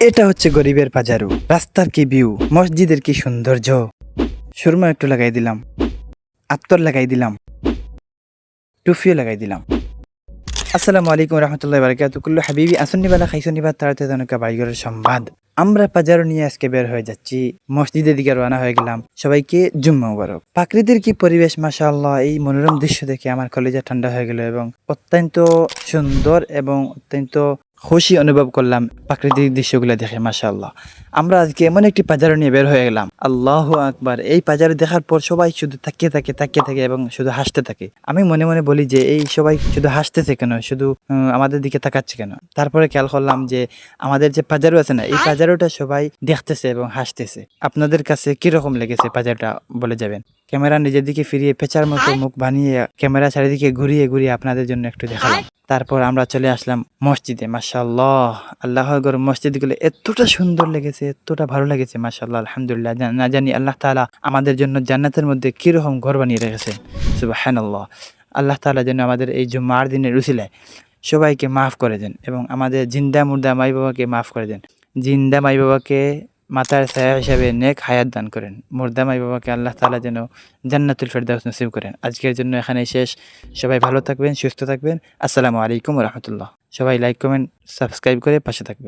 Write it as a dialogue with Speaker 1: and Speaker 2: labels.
Speaker 1: এটা হচ্ছে গরিবের বাজারু রাস্তার কি ভিউ মসজিদের কি সৌন্দর্য? সুরমা একটু লাগাই দিলাম। আত্তর লাগাই দিলাম। টুফিও লাগাই দিলাম। আসসালামু আলাইকুম রহমতুল্লাহ বারকাত কুল্লু হাবিবি আসন্নি বেলা খাইসন্নি বা তাড়াতে জনকা বাইগরের সংবাদ। আমরা বাজারও নিয়ে আজকে বের হয়ে যাচ্ছি। মসজিদের দিকে রওনা হয়ে গেলাম। সবাইকে জুম্মা মুবারক। প্রাকৃতির কি পরিবেশ, মাশাআল্লাহ? এই মনোরম দৃশ্য দেখে আমার কলেজে ঠান্ডা হয়ে গেল এবং অত্যন্ত সুন্দর এবং অত্যন্ত খুশি অনুভব করলাম প্রাকৃতিক দৃশ্যগুলো দেখে, মাশাআল্লাহ। আমরা আজকে এমন একটি বাজার নিয়ে বের হয়ে গেলাম। আল্লাহ আকবার। এই বাজারে দেখার পর সবাই শুধু তাকিয়ে থাকে তাকিয়ে থাকে এবং শুধু হাসতে থাকে। আমি মনে মনে বলি যে এই সবাই শুধু হাসতেছে কেন? শুধু আমাদের দিকে তাকাচ্ছে কেন? তারপরে খেয়াল করলাম যে আমাদের যে পাজারো আছে না, এই পাজারোটা সবাই দেখতেছে এবং হাসতেছে। আপনাদের কাছে কীরকম লেগেছে পাজারটা, বলে যাবেন? ক্যামেরা নিজের দিকে ফিরিয়ে, পেঁচার মতো মুখ বানিয়ে, ক্যামেরা চারিদিকে ঘুরিয়ে ঘুরিয়ে আপনাদের জন্য একটু দেখালাম। তারপর আমরা চলে আসলাম মসজিদে মাশাল্লাহ আল্লাহ গর মসজিদগুলো এতটা সুন্দর লেগেছে, এতটা ভালো লেগেছে মাশাল্লাহ আলহামদুলিল্লাহ না জানি আল্লাহ তাআলা আমাদের জন্য জান্নাতের মধ্যে কীরকম ঘর বানিয়ে রেখেছে। সুবহানাল্লাহ। আল্লাহ তাআলা যেন আমাদের এই জুম্মার দিনের রুসিলায় সবাইকে মাফ করে দেন এবং আমাদের জিন্দা মুর্দা মাই বাবাকে মাফ করে দেন। জিন্দা মাই বাবাকে মাতার ছায়া হিসাবে নেক হায়াত দান করেন। মুর্দা মাই বাবাকে আল্লাহ তাআলা যেন জান্নাতুল ফেরদাউস নসিব করেন। আজকের জন্য এখানে শেষ। সবাই ভালো থাকবেন, সুস্থ থাকবেন। আসসালামু আলাইকুম রহমতুল্লাহ। সবাই লাইক কমেন্ট সাবস্ক্রাইব করে পাশে থাকবেন।